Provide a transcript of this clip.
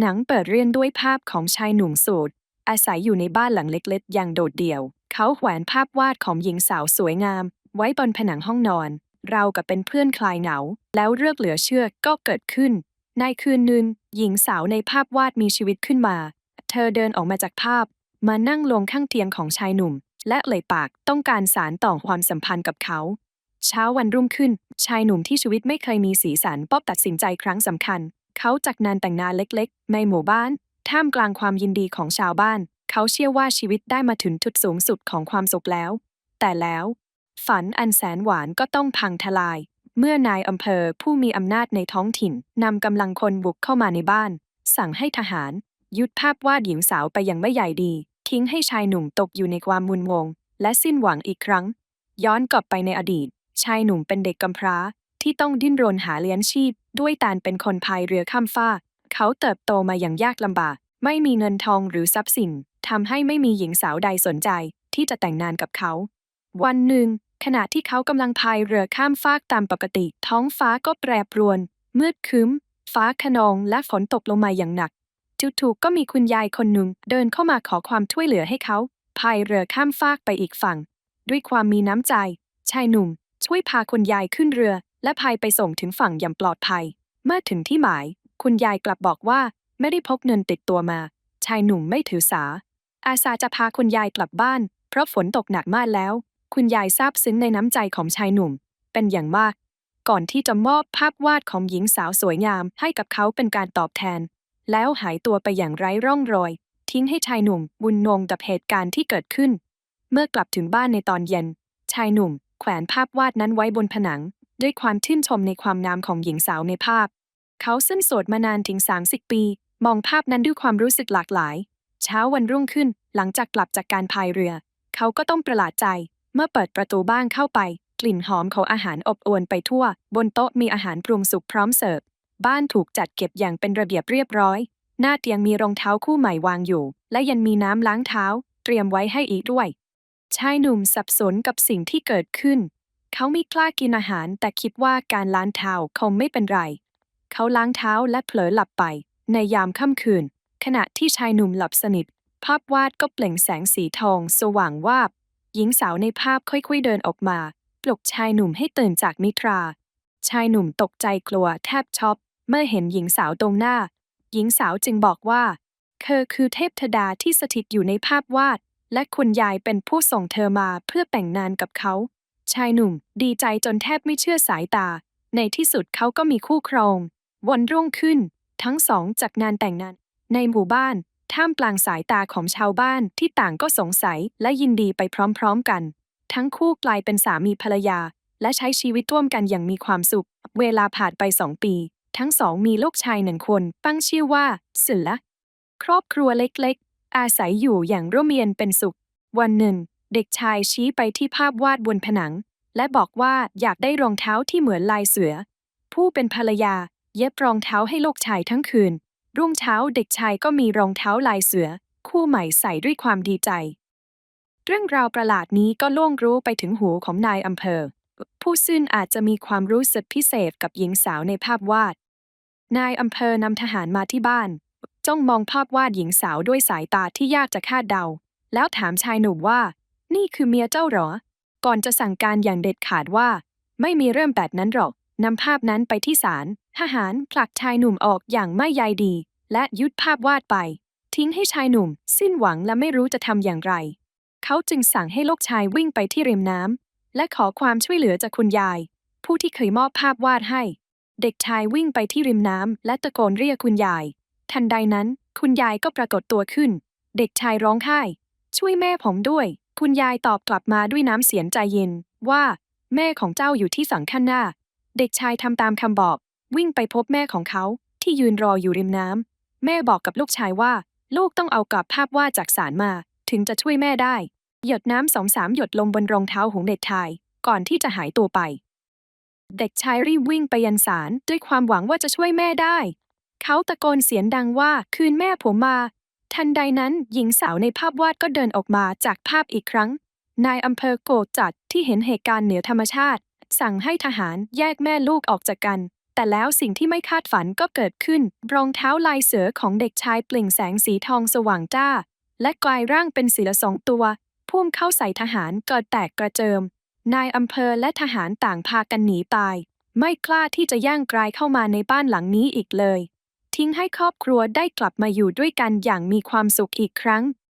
หนังเปิดเรื่องด้วยภาพของชายหนุ่มโสดอาศัยอยู่ในบ้านหลังเล็กๆ อย่างโดดเดี่ยว เขาแขวนภาพวาดของหญิงสาวสวยงาม ไว้บนผนังห้องนอน เรากับเป็นเพื่อนคลายเหงา แล้วเรื่องเหลือเชื่อก็เกิดขึ้น ในคืนนึ่งหญิงสาวในภาพวาดมีชีวิตขึ้นมา เธอเดินออกมาจากภาพ มานั่งลงข้างเตียงของชายหนุ่ม และเอ่ยปากต้องการสารต่อความสัมพันธ์กับเขา เช้าวันรุ่งขึ้น ชายหนุ่มที่ชีวิตไม่เคยมีสีสันป๊อบตัดสินใจครั้งสำคัญ เขาจักงานแต่งงานเล็กๆ ในหมู่บ้าน ท่ามกลางความยินดีของชาวบ้าน เขาเชื่อว่าชีวิตได้มาถึงจุดสูงสุดของความสุขแล้ว แต่แล้ว ฝันอันแสนหวานก็ต้องพังทลาย เมื่อนายอำเภอผู้มีอำนาจในท้องถิ่นนำกำลังคนบุกเข้ามาในบ้าน สั่งให้ทหาร ยุดภาพวาดหญิงสาวไปอย่างไม่ใหญ่ดี ทิ้งให้ชายหนุ่มตกอยู่ในความมุนวงและสิ้นหวังอีกครั้ง ย้อนกลับไปในอดีต ชายหนุ่มเป็นเด็กกำพร้า ที่ต้องดิ้นรนหาเลี้ยงชีพ ด้วยการเป็นคนพายเรือข้ามฟากเขาเติบโตมาอย่างยากลำบาก ไม่มีเงินทองหรือทรัพย์สินทำให้ไม่มีหญิงสาวใดสนใจ ที่จะแต่งงานกับเขา วันหนึ่ง ขณะที่เขากำลังพายเรือข้ามฟากตามปกติ ท้องฟ้าก็แปรปรวน มืดคึ้ม ฟ้าขนองและฝนตกลงมาอย่างหนักจู่ๆก็มีคุณยายคนหนึ่งเดินเข้ามาขอความช่วยเหลือให้เขาพายเรือข้ามฟากไปอีกฝั่ง ด้วยความมีน้ำใจ ชายหนุ่ม ช่วยพาคุณยายขึ้นเรือ และพายไปส่งถึงฝั่งอย่างปลอดภัย เมื่อถึงที่หมาย คุณยายกลับบอกว่าไม่ได้พกเงินติดตัวมา ชายหนุ่มไม่ถือสา อาสาจะพาคุณยายกลับบ้าน เพราะฝนตกหนักมากแล้ว คุณยายซาบซึ้งในน้ำใจของชายหนุ่ม เป็นอย่างมาก ก่อนที่จะมอบภาพวาดของหญิงสาวสวยงามให้กับเขาเป็นการตอบแทน แล้วหายตัวไปอย่างไร้ร่องรอย ทิ้งให้ชายหนุ่มบุญงงกับเหตุการณ์ที่เกิดขึ้น เมื่อกลับถึงบ้านในตอนเย็น ชายหนุ่มแขวนภาพวาดนั้นไว้บนผนัง ด้วยความชื่นชมในความงามของหญิงสาวในภาพ เขาซึ่งโสดมานานถึง 30 ปี มองภาพนั้นด้วยความรู้สึกหลากหลาย เช้าวันรุ่งขึ้นหลังจากกลับจากการพายเรือ เขาก็ต้องประหลาดใจ เมื่อเปิดประตูบ้านเข้าไป กลิ่นหอมของอาหารอบอวลไปทั่ว บนโต๊ะมีอาหารปรุงสุกพร้อมเสิร์ฟบ้านถูกจัดเก็บอย่างเป็นระเบียบเรียบร้อย หน้าเตียงมีรองเท้าคู่ใหม่วางอยู่ และยังมีน้ำล้างเท้า เตรียมไว้ให้อีกด้วย ชายหนุ่มสับสนกับสิ่งที่เกิดขึ้น เขาไม่กล้ากินอาหาร แต่คิดว่าการล้างเท้าคงไม่เป็นไร เขาล้างเท้าและเผลอหลับไป ในยามค่ำคืน ขณะที่ชายหนุ่มหลับสนิท ภาพวาดก็เปล่งแสงสีทอง สว่างวาบ หญิงสาวในภาพค่อยๆเดินออกมา ปลุกชายหนุ่มให้ตื่นจากนิทรา ชายหนุ่มตกใจกลัวแทบช็อกเมื่อเห็นหญิงสาวตรงหน้า หญิงสาวจึงบอกว่าเธอคือเทพธดาที่สถิตอยู่ในภาพวาด และคุณยายเป็นผู้ส่งเธอมาเพื่อแต่งงานกับเขา ชายหนุ่มดีใจจนแทบไม่เชื่อสายตา ในที่สุดเขาก็มีคู่ครอง วันรุ่งขึ้น ทั้งสองจัดงานแต่งงาน ในหมู่บ้าน ท่ามกลางสายตาของชาวบ้านที่ต่างก็สงสัยและยินดีไปพร้อมๆกัน ทั้งคู่กลายเป็นสามีภรรยา และใช้ชีวิตร่วมกันอย่างมีความสุข เวลาผ่านไปสองปี ทั้งสองมีลูกชายหนึ่งคนตั้งชื่อว่าสิละ ครอบครัวเล็กๆ อาศัยอยู่อย่างร่มเย็นเป็นสุข วันหนึ่ง เด็กชายชี้ไปที่ภาพวาดบนผนัง และบอกว่าอยากได้รองเท้าที่เหมือนลายเสือ ผู้เป็นภรรยาเย็บรองเท้าให้ลูกชายทั้งคืน รุ่งเช้าเด็กชายก็มีรองเท้าลายเสือ คู่ใหม่ใส่ด้วยความดีใจ เรื่องราวประหลาดนี้ก็ล่วงรู้ไปถึงหูของนายอำเภอ ผู้ซึ่งอาจจะมีความรู้สึกพิเศษกับหญิงสาวในภาพวาด นายอำเภอนำทหารมาที่บ้าน จ้องมองภาพวาดหญิงสาวด้วยสายตาที่ยากจะคาดเดา แล้วถามชายหนุ่มว่า นี่คือเมียเจ้าหรอ ก่อนจะสั่งการอย่างเด็ดขาดว่า ไม่มีเรื่องแบบนั้นหรอกนำภาพนั้นไปที่ศาลทหารผลักชายหนุ่มออกอย่างไม่ใยดี และยึดภาพวาดไป ทิ้งให้ชายหนุ่ม สิ้นหวังและไม่รู้จะทำอย่างไร เขาจึงสั่งให้ลูกชายวิ่งไปที่ริมน้ำและขอความช่วยเหลือจากคุณยาย ผู้ที่เคยมอบภาพวาดให้ เด็กชายวิ่งไปที่ริมน้ำและตะโกนเรียกคุณยาย ทันใดนั้น คุณยายก็ปรากฏตัวขึ้น เด็กชายร้องไห้ ช่วยแม่ผมด้วย คุณยายตอบกลับมาด้วยน้ำเสียงใจเย็นว่า แม่ของเจ้าอยู่ที่สังข้างหน้า เด็กชายทำตามคำบอก วิ่งไปพบแม่ของเขาที่ยืนรออยู่ริมน้ำแม่บอกกับลูกชายว่า ลูกต้องเอากลับภาพวาดจากศาลมา ถึงจะช่วยแม่ได้ หยดน้ำสองสามหยดลงบนรองเท้าของเด็กชาย ก่อนที่จะหายตัวไป เด็กชายรีบวิ่งไปยันศาลด้วยความหวังว่าจะช่วยแม่ได้ เขาตะโกนเสียงดังว่าคืนแม่ผมมา ทันใดนั้นหญิงสาวในภาพวาดก็เดินออกมาจากภาพอีกครั้ง นายอำเภอโกรธจัดที่เห็นเหตุการณ์เหนือธรรมชาติ สั่งให้ทหารแยกแม่ลูกออกจากกัน แต่แล้วสิ่งที่ไม่คาดฝันก็เกิดขึ้น รองเท้าลายเสือของเด็กชายเปล่งแสงสีทองสว่างจ้า และกลายร่างเป็นเสือสองตัว พุ่งเข้าใส่ทหารเกิดแตกกระเจิม นายอำเภอและทหารต่างพากันหนีตาย ไม่กล้าที่จะย่างกลายเข้ามาในบ้านหลังนี้อีกเลย ทิ้งให้ครอบครัวได้กลับมาอยู่ด้วยกันอย่างมีความสุขอีกครั้ง